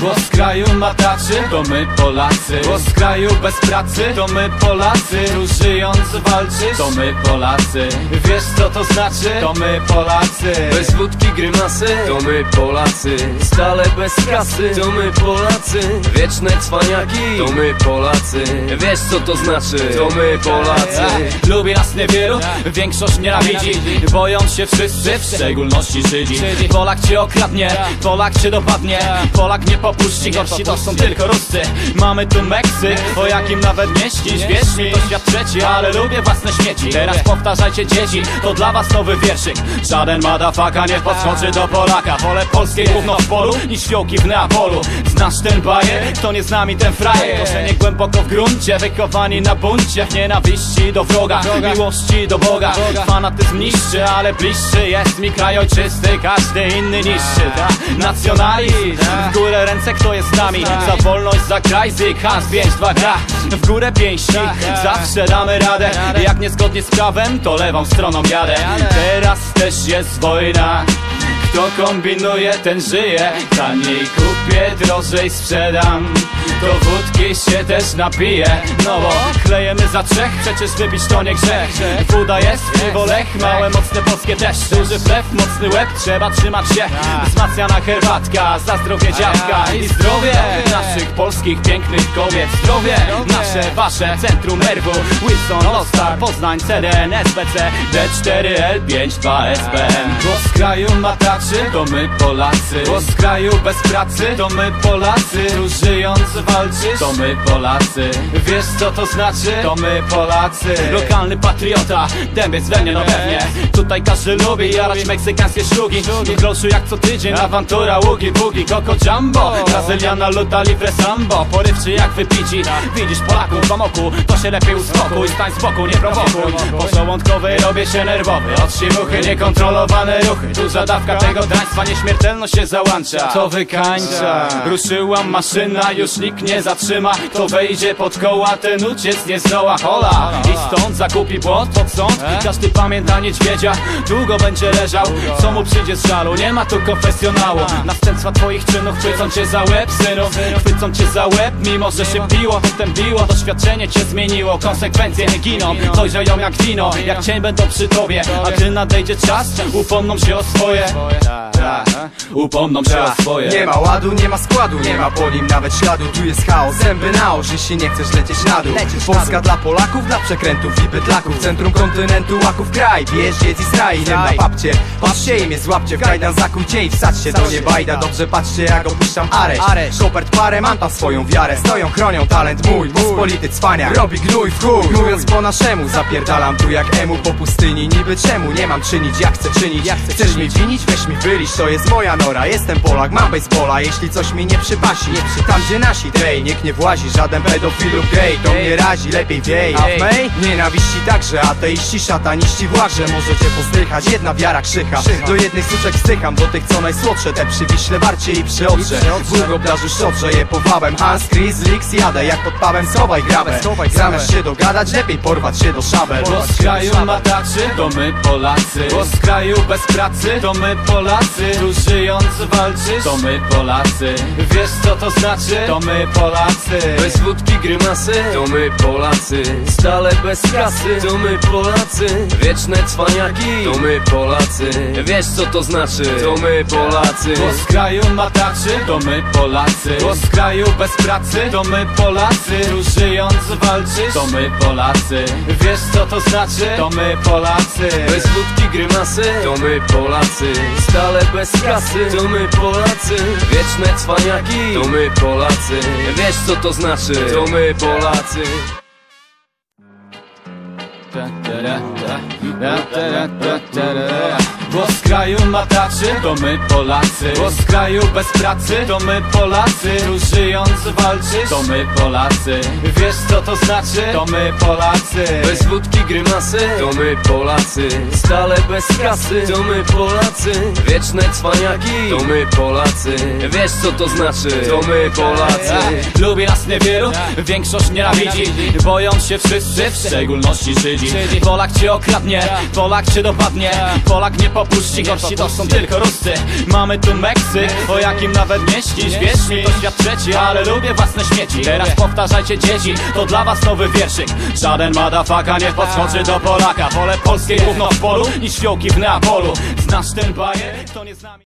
Głos kraju mataczy, to my Polacy. Głos kraju bez pracy, to my Polacy. Tu żyjąc walczysz, to my Polacy. Wiesz co to znaczy, to my Polacy. Bez wódki grymasy, to my Polacy. Stale bez kasy, to my Polacy. Wieczne cwaniaki, to my Polacy. Wiesz co to znaczy, to my Polacy. Lubi nas niewielu, większość nienawidzi. Boją się wszyscy, w szczególności Żydzi. Polak cię okradnie, Polak cię dopadnie Polak nie popuści, gorsi to są tylko Ruscy. Mamy tu Meksyk, o jakim nawet nie ścisz Wierz mi, to świat trzeci, ale lubię własne śmieci. Teraz powtarzajcie dzieci, to dla was nowy wierszyk. Żaden madafaka nie podskoczy do Polaka. Wolę polskiej gówno w polu, niż fiołki w Neapolu. Znasz ten bajer? Kto nie z nami ten frajer. Korzenie głęboko w gruncie, wykowani na buncie W nienawiści do wroga, miłości do Boga. Fanatyzm niszczy, ale bliższy jest mi kraj ojczysty Każdy inny niższy, ta nacjonalizm W górę ręce, kto jest z nami. Za wolność, za kraj, zyk, has, pięć, dwa, gra. W górę pięści, zawsze damy radę. Jak niezgodnie z prawem, to lewą stroną jadę. Teraz też jest wojna. Kto kombinuje, ten żyje. Taniej kupię, drożej sprzedam. Do wódki się też napiję. No bo klejemy za trzech, przecież wypić to nie grzech. Woda jest, piwo lech, małe mocne polskie też. Duży plew, mocny łeb, trzeba trzymać się. Wzmacniana herbatka, za zdrowie dziadka I zdrowie. naszych polskich pięknych kobiet Zdrowie. Nasze, wasze, centrum nerwu. Wilson, Lostar, Poznań, CDN, SBC D4L5, 2SBM Głos kraju mataczy, to my Polacy. Głos kraju bez pracy, to my Polacy. Tu żyjąc walczysz, to my Polacy. Wiesz co to znaczy? To my Polacy. Lokalny patriota, dębiec we mnie no pewnie. Tutaj każdy lubi jarać meksykańskie szlugi W groszu jak co tydzień, awantura, ługi, bugi, Coco Jumbo. Brazyliana, luta, livre sambo. Porywczy jak wypici, widzisz Polaków w amoku To się lepiej uspokój, stań z boku, nie prowokuj. Pożołądkowy robię się nerwowy. Od siwuchy niekontrolowane ruchy. Duża dawka tego taństwa, nieśmiertelność się załącza. To wykańcza Ruszyła. Maszyna, już nikt nie zatrzyma. To wejdzie pod koła, ten uciec nie zdoła. Hola! I stąd zakupi błot pod sąd. Każdy pamięta niedźwiedzia, długo będzie leżał. Co mu przyjdzie z żalu, nie ma tu konfesjonału. Następstwa twoich czynów chwycą cię za łeb, synu. Chwycą cię za łeb, mimo że się biło Potem biło, doświadczenie cię zmieniło Konsekwencje nie giną, dojrzeją jak wino Jak cień będą przy tobie, a gdy nadejdzie czas Upomną się o swoje. Upomną się o swoje. Nie ma ładu, nie ma składu, nie ma po nim nawet śladu. Tu jest chaos, zęby na oczy, jeśli nie chcesz lecieć na dół. Polska dla Polaków, dla przekrętów i bydlaków. Centrum kontynentu, łaków kraj, bierz, jedz i straj na papcie, patrzcie i mnie złapcie W kajdan zakujcie i wsadźcie, to nie bajda Dobrze patrzcie jak opuszczam areszt Kopert parę, mam tam swoją wiarę. Stoją, chronią talent mój, pospolity cwaniak Robi gnój w chuj, mówiąc po naszemu Zapierdalam tu jak emu po pustyni. Niby czemu, nie mam czynić, jak chcę czynić. Chcesz mnie winić, weź mi wylisz, to jest moja nora. Jestem Polak, mam basebola, jeśli coś mi nie przypasi Tam gdzie nasi. Tej, niech nie włazi Żaden pedofil lub gej, to mnie razi, lepiej wiej. A w mej nienawiści także, ateiści, szataniści Właże, możecie pozdychać, jedna wiara krzycha. Do jednych suczek wstycham, do tych co najsłodsze Te przy Wiśle, Warcie i przy Odrze. W Długobdarzu szczodrze je powałem. Hans, Chris, Lix, jadę jak pod pawem. Schowaj grabę, zamiast się dogadać Lepiej porwać się do szabel Głos kraju mataczy, to my Polacy. Głos kraju bez pracy, to my Polacy. Tu żyjąc walczysz, to my Polacy Wiesz co to znaczy? To my Polacy. Bez wódki grymasy, to my Polacy. Stale bez kasy, to my Polacy. Wieczne cwaniaki, to my Polacy. Wiesz co to znaczy, to my Polacy. Głos kraju mataczy, to my Polacy. Głos kraju bez pracy, to my Polacy. Tu żyjąc walczysz, to my Polacy. Wiesz co to znaczy? To my Polacy. Bez wódki grymasy, to my Polacy. Stale bez kasy, to my Polacy. Wieczne cwaniaki, to my Polacy. Wiesz co to znaczy, to my Polacy. Głos mataczy, to my Polacy. Głos kraju bez pracy, to my Polacy. Tu żyjąc walczysz, to my Polacy. Wiesz co to znaczy? To my Polacy. Bez wódki grymasy, to my Polacy. Stale bez kasy, to my Polacy. Wieczne cwaniaki, to my Polacy. Wiesz co to znaczy, to my Polacy. Lubi nas niewielu, większość nienawidzi. Boją się wszyscy, w szczególności Żydzi. Polak cię okradnie, Polak cię dopadnie. Polak nie popuści, gorsi to są tylko Ruscy Mamy tu Meksyk, o jakim nawet nie Wierz mi, to świat trzeci, ale lubię własne śmieci Teraz powtarzajcie dzieci, to dla was nowy wierszyk Żaden madafaka nie podskoczy do Polaka Wolę polskie gówno w polu niż fiołki w Neapolu Znasz ten bajer? Kto nie z nami?